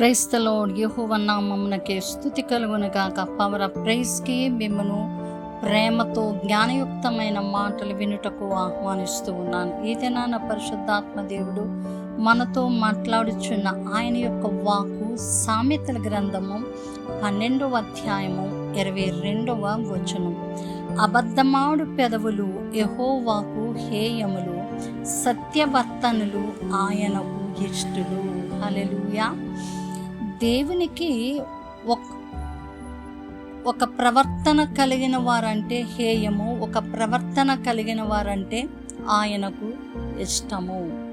క్రైస్తలో యహోవ స్థుతి కలుగునుగాక పవర్ ఆఫ్ ప్రైస్కి మిమ్మను ప్రేమతో జ్ఞానయుక్తమైన మాటలు వినుటకు ఆహ్వానిస్తూ ఉన్నాను. ఈ దినాన పరిశుద్ధాత్మ దేవుడు మనతో మాట్లాడుచున్న ఆయన యొక్క వాకు సామెతల గ్రంథము పన్నెండవ అధ్యాయము ఇరవై రెండవ వచనం. అబద్ధమాడు పెదవులు యహోవాకు హేయములు సత్యవర్తనులు ఆయనకు ఇష్టులు. హల్లెలూయా దేవునికి ఒక ఒక ప్రవర్తన కలిగిన వారంటే హేయము ఒక ప్రవర్తన కలిగిన వారంటే ఆయనకు ఇష్టము.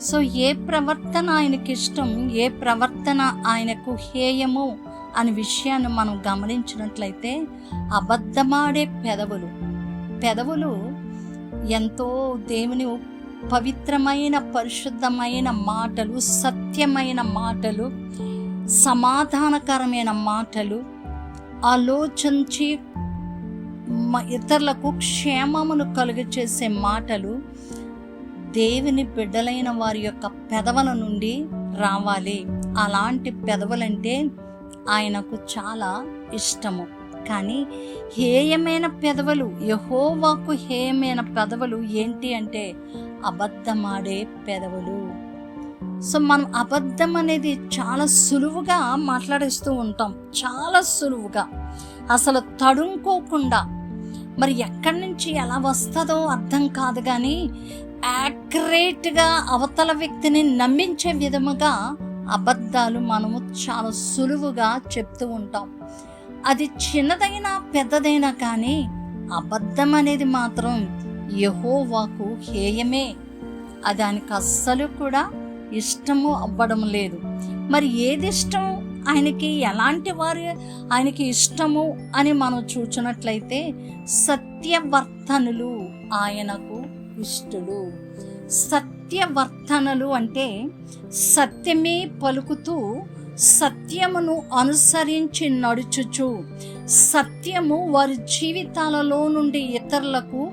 సో ఏ ప్రవర్తన ఆయనకి ఇష్టం ఏ ప్రవర్తన ఆయనకు హేయము అనే విషయాన్ని మనం గమనించినట్లయితే అబద్ధమాడే పెదవులు. పెదవులు ఎంతో దేవుని పవిత్రమైన పరిశుద్ధమైన మాటలు సత్యమైన మాటలు సమాధానకరమైన మాటలు ఆలోచించి ఇతరులకు క్షేమమును కలుగ చేసే మాటలు దేవుని బిడ్డలైన వారి యొక్క పెదవుల నుండి రావాలి. అలాంటి పెదవులంటే ఆయనకు చాలా ఇష్టము. కానీ హేయమైన పెదవులు యహోవాకు హేయమైన పెదవులు ఏంటి అంటే అబద్ధమాడే పెదవులు. సో మనం అబద్ధం అనేది చాలా సులువుగా మాట్లాడేస్తూ ఉంటాం. చాలా సులువుగా. అసలు తడుముకోకుండా. మరి ఎక్కడి నుంచి ఎలా వస్తుందో అర్థం కాదు కానీ యాక్యురేట్గా అవతల వ్యక్తిని నమ్మించే విధముగా అబద్ధాలు మనము చాలా సులువుగా చెప్తూ ఉంటాం. అది చిన్నదైనా పెద్దదైనా కానీ అబద్ధం అనేది మాత్రం యహోవాకు హేయమే. దానికి అస్సలు కూడా ఇష్టము అవ్వడం లేదు. మరి ఏది ఇష్టం? ఆయనకి ఎలాంటి వారు ఆయనకి ఇష్టము అని మనం చూచినట్లయితే సత్యవర్తనులు ఆయనకు ఇష్టలు సత్యవర్తనలు అంటే సత్యమే పలుకుతూ సత్యమును అనుసరించి నడుచుచు. సత్యము వారి జీవితాలలో నుండి ఇతరులకు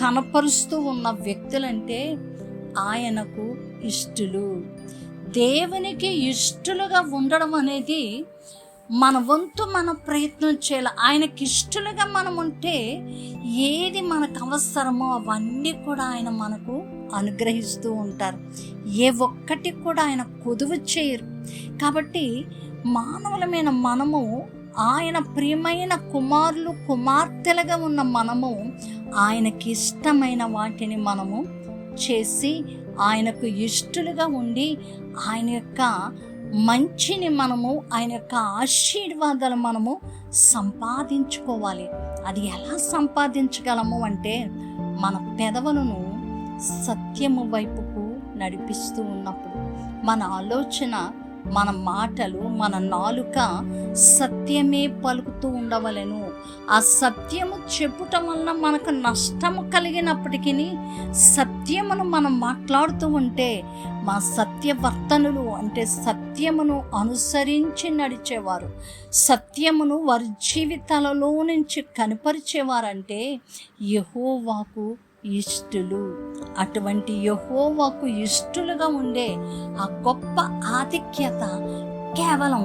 కనపరుస్తూ ఉన్న వ్యక్తులంటే ఆయనకు ఇష్టులు. దేవునికి ఇష్టలుగా ఉండడం అనేది మన వంతు మన ప్రయత్నం చేయాలి. ఆయనకి ఇష్టలుగా మనం ఉంటే ఏది మనకు అవసరమో అవన్నీ కూడా ఆయన మనకు అనుగ్రహిస్తూ ఉంటారు. ఏ ఒక్కటి కూడా ఆయన కొదువు చేయరు. కాబట్టి మానవులమైన మనము ఆయన ప్రియమైన కుమారులు కుమార్తెలుగా ఉన్న మనము ఆయనకి ఇష్టమైన వాటిని మనము చేసి ఆయనకు ఇష్టలుగా ఉండి ఆయన యొక్క మంచిని మనము ఆయన యొక్క ఆశీర్వాదాలు మనము సంపాదించుకోవాలి. అది ఎలా సంపాదించగలము అంటే మన పెదవులను సత్యము వైపుకు నడిపిస్తూ ఉన్నప్పుడు మన ఆలోచన మన మాటలు మన నాలుక సత్యమే పలుకుతూ ఉండవలెను. ఆ సత్యము చెప్పుటం వలన మనకు నష్టము కలిగినప్పటికీ సత్యమును మనం మాట్లాడుతూ ఉంటే మా సత్యవర్తనులు అంటే సత్యమును అనుసరించి నడిచేవారు. సత్యమును వారి జీవితాలలో నుంచి కనపరిచేవారంటే యహోవాకు ఇష్టులు. అటువంటి యహోవాకు ఇష్టులుగా ఉండే ఆ గొప్ప ఆధిక్యత కేవలం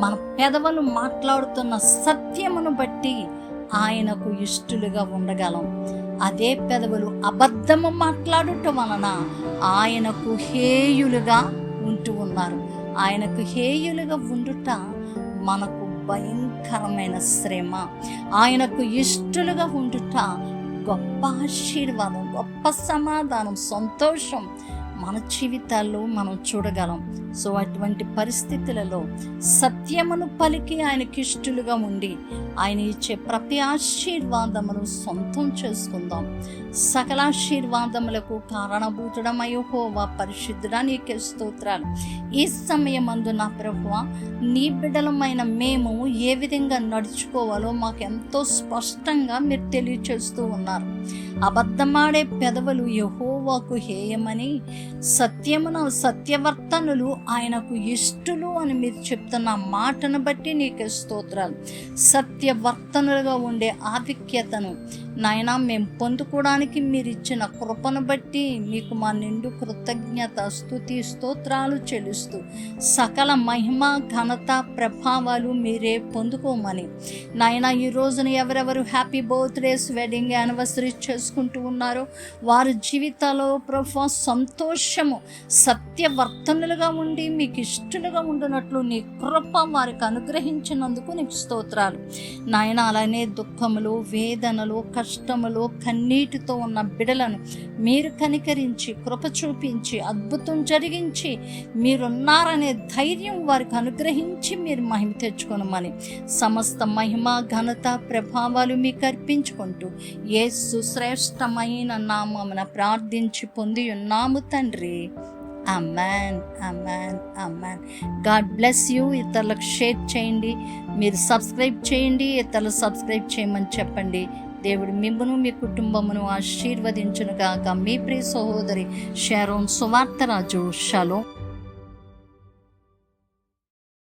మన పెదవులు మాట్లాడుతున్న సత్యమును బట్టి ఆయనకు ఇష్టలుగా ఉండగలం. అదే పెదవులు అబద్ధము మాట్లాడుట వలన ఆయనకు హేయులుగా ఉంటూ ఉన్నారు. ఆయనకు హేయులుగా ఉండుట మనకు భయంకరమైన శ్రమ. ఆయనకు ఇష్టలుగా ఉండుట గొప్ప ఆశీర్వాదం గొప్ప సమాధానం సంతోషం మన జీవితాల్లో మనం చూడగలం. సో అటువంటి పరిస్థితులలో సత్యమును పలికి ఆయనకి ఇష్టలుగా ఉండి ఆయన ఇచ్చే ప్రతి ఆశీర్వాదమును సొంతం చేసుకుందాం. సకల ఆశీర్వాదములకు కారణభూతుడమయో హోవా పరిశుద్ధుడా నీకే స్తోత్రాలు. ఈ సమయమందు నా ప్రభువ నీ బిడ్డలమైన మేము ఏ విధంగా నడుచుకోవాలో మాకు ఎంతో స్పష్టంగా మీరు తెలియచేస్తూ ఉన్నారు. అబద్ధమాడే పెదవులు యహోవాకు హేయమని సత్యమున సత్యవర్తనులు ఆయనకు ఇష్టలు అని మీరు చెప్తున్న మాటను బట్టి నీకు స్తోత్రాలు. సత్యవర్తనులుగా ఉండే ఆధిక్యతను నాయన మేము పొందుకోవడానికి మీరు ఇచ్చిన కృపను బట్టి మీకు మా నిండు కృతజ్ఞత స్థుతి స్తోత్రాలు చెల్లిస్తూ సకల మహిమ ఘనత ప్రభావాలు మీరే పొందుకోమని. నాయన ఈ రోజున ఎవరెవరు హ్యాపీ బర్త్డేస్ వెడ్డింగ్ యానివర్సరీ చేసుకుంటూ ఉన్నారో వారి జీవితాల్లో ప్రభా సంతోషము సత్యవర్తనులుగా ఉండి మీకు ఇష్టలుగా ఉండినట్లు నీ కృప వారికి అనుగ్రహించినందుకు నీకు స్తోత్రాలు. నాయన అలానే దుఃఖములు వేదనలు కష్టములో కన్నీటితో ఉన్న బిడలను మీరు కనికరించి కృప చూపించి అద్భుతం జరిగించి మీరున్నారనే ధైర్యం వారికి అనుగ్రహించి మీరు మహిమ తెచ్చుకోనమని సమస్త మహిమ ఘనత ప్రభావాలు మీకు అర్పించుకుంటూ ఏ సుశ్రేష్టమైన నామమున ప్రార్థించి పొంది ఉన్నాము తండ్రి. Amen amen amen God bless you. ఇతరులకు షేర్ చేయండి. మీరు సబ్స్క్రైబ్ చేయండి. ఇతరులు సబ్స్క్రైబ్ చేయమని చెప్పండి. దేవుడు మిమ్మను మీ కుటుంబమును ఆశీర్వదించునుగాక. మీ ప్రియ సహోదరి షారోన్ సువార్తరాజు. షలో.